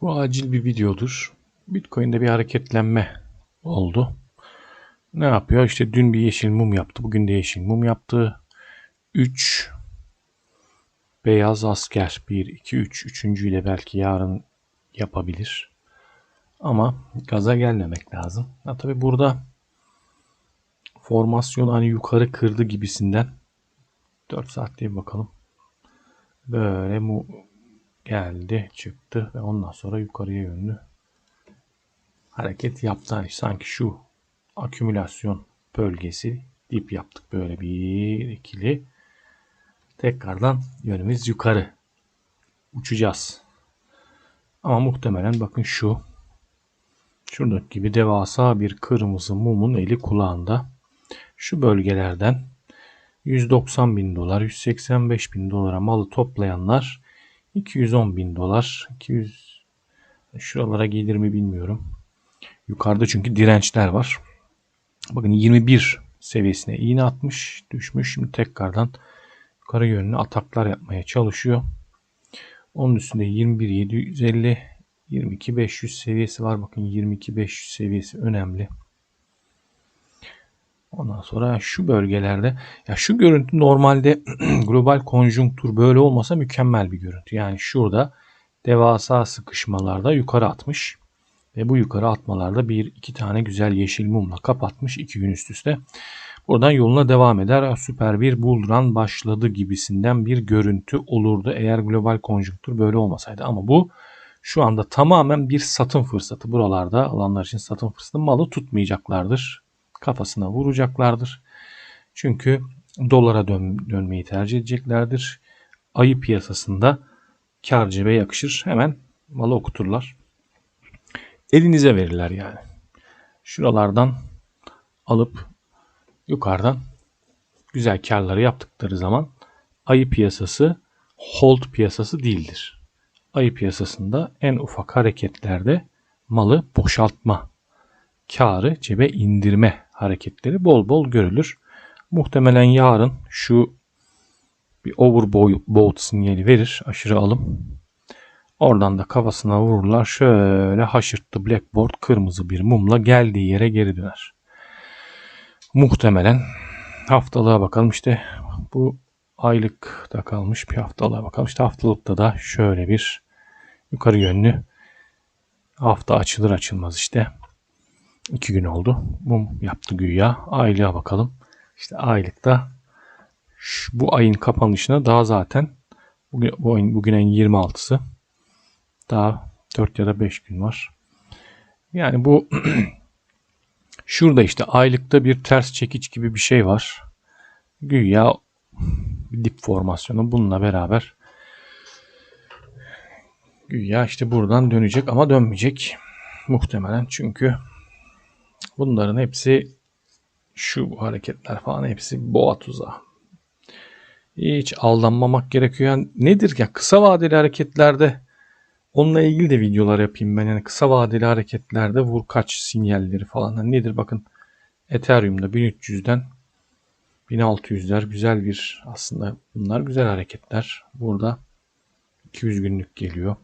Bu acil bir videodur. Bitcoin'de bir hareketlenme oldu. Ne yapıyor? İşte dün bir yeşil mum yaptı. Bugün de yeşil mum yaptı. 3 beyaz asker 1 2 3 üçüncüyle belki yarın yapabilir. Ama gaza gelmemek lazım. Ha tabi burada formasyon hani yukarı kırdı gibisinden 4 saatte bir bakalım. Böyle mu geldi çıktı ve ondan sonra yukarıya yönlü hareket yaptı. Hani sanki şu akümülasyon bölgesi dip yaptık böyle bir ikili. Tekrardan yönümüz yukarı. Uçacağız. Ama muhtemelen bakın şu şuradaki gibi devasa bir kırmızı mumun eli kulağında. Şu bölgelerden 190 bin dolar, 185 bin dolara malı toplayanlar 210 bin dolar. 200 şuralara gelir mi bilmiyorum. Yukarıda çünkü dirençler var. Bakın 21 seviyesine iğne atmış, düşmüş. Şimdi tekrardan yukarı yönlü ataklar yapmaya çalışıyor. Onun üstünde 21 750 22 500 seviyesi var. Bakın 22 500 seviyesi önemli. Ondan sonra şu bölgelerde ya şu görüntü normalde global konjonktür böyle olmasa mükemmel bir görüntü. Yani şurada devasa sıkışmalarda yukarı atmış. Ve bu yukarı atmalarda bir iki tane güzel yeşil mumla kapatmış iki gün üst üste. Buradan yoluna devam eder. Süper bir bull run başladı gibisinden bir görüntü olurdu eğer global konjonktür böyle olmasaydı. Ama bu şu anda tamamen bir satın fırsatı. Buralarda alanlar için satın fırsatı malı tutmayacaklardır kafasına vuracaklardır. Çünkü dolara dön, dönmeyi tercih edeceklerdir. Ayı piyasasında kar cebe yakışır. Hemen malı okuturlar. Elinize verirler yani. Şuralardan alıp yukarıdan güzel karları yaptıkları zaman ayı piyasası hold piyasası değildir. Ayı piyasasında en ufak hareketlerde malı boşaltma, karı cebe indirme hareketleri bol bol görülür. Muhtemelen yarın şu bir overbought sinyali verir. Aşırı alım. Oradan da kafasına vururlar. Şöyle haşırttı blackboard kırmızı bir mumla geldiği yere geri döner. Muhtemelen haftalığa bakalım işte bu aylık da kalmış bir haftalığa bakalım. İşte haftalıkta da şöyle bir yukarı yönlü hafta açılır açılmaz işte 2 gün oldu. Mum yaptı güya. Aylığa bakalım. İşte aylıkta şu, bu ayın kapanışına daha zaten bugün, bu ayın, bugün ayın 26'sı daha 4 ya da 5 gün var. Yani bu şurada işte aylıkta bir ters çekiç gibi bir şey var. Güya dip formasyonu bununla beraber güya işte buradan dönecek ama dönmeyecek muhtemelen çünkü Bunların hepsi şu hareketler falan hepsi boğa tuzağı. Hiç aldanmamak gerekiyor. Yani nedir ya kısa vadeli hareketlerde onunla ilgili de videolar yapayım ben. Yani kısa vadeli hareketlerde vur kaç sinyalleri falan. Yani nedir bakın Ethereum'da 1300'den 1600'ler güzel bir aslında bunlar güzel hareketler. Burada 200 günlük geliyor.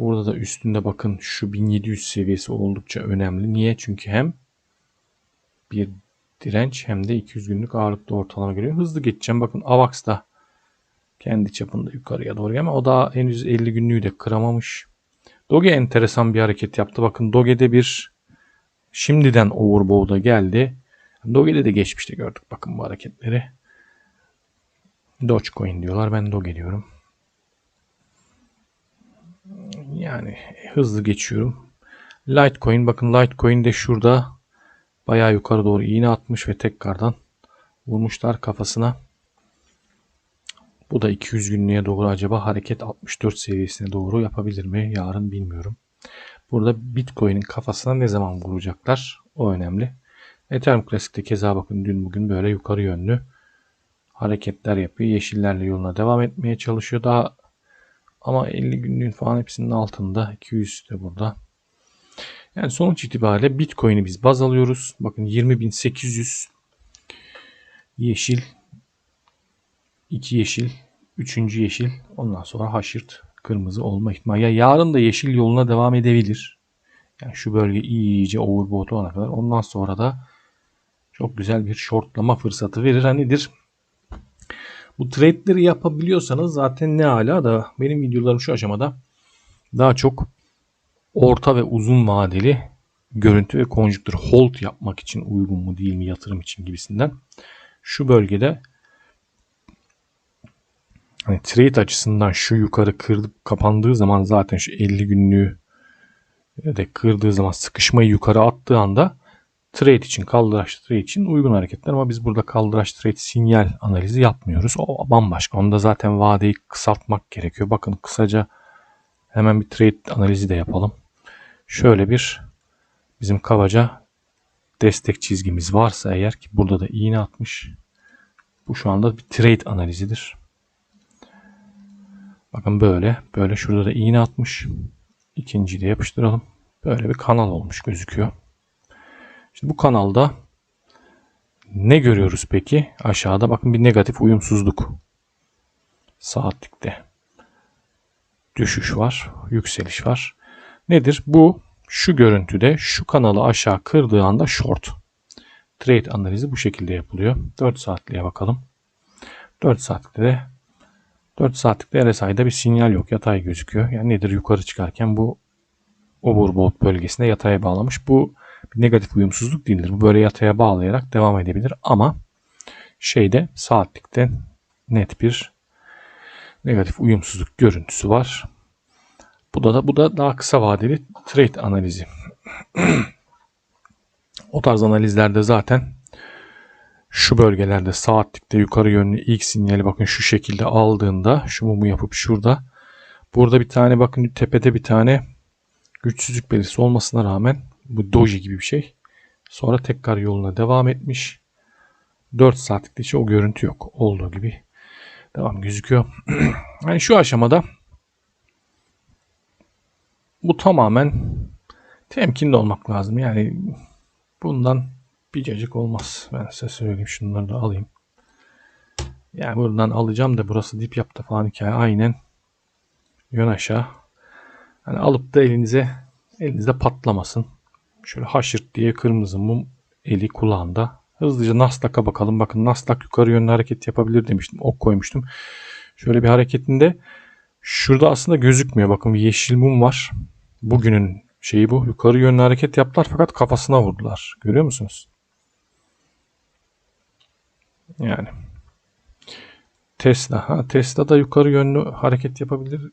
Burada da üstünde bakın şu 1700 seviyesi oldukça önemli. Niye? Çünkü hem bir direnç hem de 200 günlük ağırlıkta ortalama geliyor. Hızlı geçeceğim. Bakın AVAX da kendi çapında yukarıya doğru ama o da henüz 50 günlüğü de kıramamış. Doge enteresan bir hareket yaptı. Bakın Doge'de bir şimdiden overbow'da geldi. Doge'de de geçmişte gördük bakın bu hareketleri. Dogecoin diyorlar. Ben Doge diyorum. Yani hızlı geçiyorum. Litecoin bakın Litecoin de şurada bayağı yukarı doğru iğne atmış ve tekrardan vurmuşlar kafasına. Bu da 200 günlüğe doğru acaba hareket 64 seviyesine doğru yapabilir mi? Yarın bilmiyorum. Burada Bitcoin'in kafasına ne zaman vuracaklar? O önemli. Ethereum Classic'te keza bakın dün bugün böyle yukarı yönlü hareketler yapıyor. Yeşillerle yoluna devam etmeye çalışıyor. Daha ama 50 günlüğün falan hepsinin altında. 200 de burada. Yani sonuç itibariyle Bitcoin'i biz baz alıyoruz. Bakın 20.800 yeşil 2 yeşil 3. yeşil ondan sonra haşırt kırmızı olma ihtimali. Ya yarın da yeşil yoluna devam edebilir. Yani şu bölge iyice overbought olana kadar. Ondan sonra da çok güzel bir shortlama fırsatı verir. Hanidir? Bu trade'leri yapabiliyorsanız zaten ne hala da benim videolarım şu aşamada daha çok orta ve uzun vadeli görüntü ve konjüktür hold yapmak için uygun mu değil mi yatırım için gibisinden. Şu bölgede hani trade açısından şu yukarı kırdıp kapandığı zaman zaten şu 50 günlüğü de kırdığı zaman sıkışmayı yukarı attığı anda trade için kaldıraç trade için uygun hareketler ama biz burada kaldıraç trade sinyal analizi yapmıyoruz. O bambaşka. Onda zaten vadeyi kısaltmak gerekiyor. Bakın kısaca hemen bir trade analizi de yapalım. Şöyle bir bizim kabaca destek çizgimiz varsa eğer ki burada da iğne atmış. Bu şu anda bir trade analizidir. Bakın böyle. Böyle şurada da iğne atmış. İkinciyi de yapıştıralım. Böyle bir kanal olmuş gözüküyor. Şimdi bu kanalda ne görüyoruz peki? Aşağıda bakın bir negatif uyumsuzluk. Saatlikte. Düşüş var. Yükseliş var. Nedir? Bu şu görüntüde şu kanalı aşağı kırdığı anda short. Trade analizi bu şekilde yapılıyor. 4 saatliğe bakalım. 4 saatlikte de 4 saatlikte RSI'de bir sinyal yok. Yatay gözüküyor. Yani nedir? Yukarı çıkarken bu overbought bölgesine yataya bağlamış. Bu bir negatif uyumsuzluk değildir. Bu böyle yataya bağlayarak devam edebilir ama şeyde saatlikte net bir negatif uyumsuzluk görüntüsü var. Bu da, bu da daha kısa vadeli trade analizi. o tarz analizlerde zaten şu bölgelerde saatlikte yukarı yönlü ilk sinyali bakın şu şekilde aldığında şu mumu yapıp şurada burada bir tane bakın tepede bir tane güçsüzlük belirtisi olmasına rağmen bu doji gibi bir şey. Sonra tekrar yoluna devam etmiş. 4 saatlikte hiç o görüntü yok. Olduğu gibi devam gözüküyor. yani şu aşamada bu tamamen temkinli olmak lazım. Yani bundan bir cacık olmaz. Ben size söyleyeyim. Şunları da alayım. Yani buradan alacağım da burası dip yaptı falan hikaye. Aynen yön aşağı. Hani alıp da elinize elinizde patlamasın. Şöyle haşırt diye kırmızı mum eli kulağında. Hızlıca Nasdaq'a bakalım. Bakın Nasdaq yukarı yönlü hareket yapabilir demiştim. Ok koymuştum. Şöyle bir hareketinde şurada aslında gözükmüyor. Bakın bir yeşil mum var. Bugünün şeyi bu. Yukarı yönlü hareket yaptılar fakat kafasına vurdular. Görüyor musunuz? Yani Tesla. Ha, Tesla da yukarı yönlü hareket yapabilir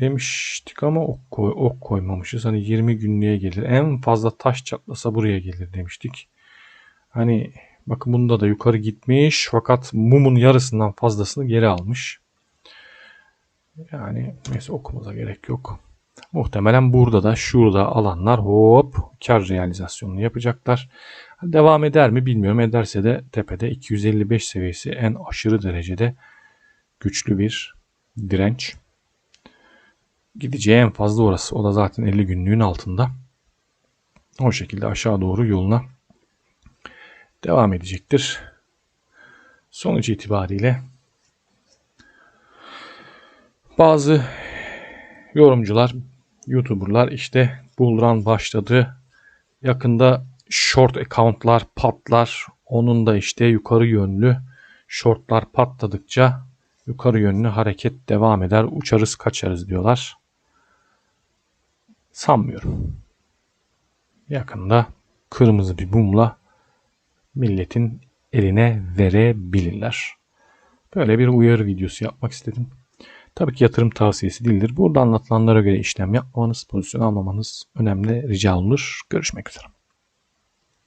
demiştik ama ok, koy, ok koymamışız. Hani 20 günlüğe gelir. En fazla taş çatlasa buraya gelir demiştik. Hani bakın bunda da yukarı gitmiş fakat mumun yarısından fazlasını geri almış. Yani neyse okumuza gerek yok. Muhtemelen burada da şurada alanlar hop kar realizasyonunu yapacaklar. Devam eder mi bilmiyorum. Ederse de tepede 255 seviyesi en aşırı derecede güçlü bir direnç. Gideceği en fazla orası. O da zaten 50 günlüğün altında. O şekilde aşağı doğru yoluna devam edecektir. Sonuç itibariyle bazı yorumcular, YouTuber'lar işte bullrun başladı. Yakında short account'lar patlar. Onun da işte yukarı yönlü shortlar patladıkça yukarı yönlü hareket devam eder. Uçarız kaçarız diyorlar. Sanmıyorum. Yakında kırmızı bir mumla milletin eline verebilirler. Böyle bir uyarı videosu yapmak istedim. Tabii ki yatırım tavsiyesi değildir. Burada anlatılanlara göre işlem yapmanız, pozisyon almamanız önemli rica olunur. Görüşmek üzere.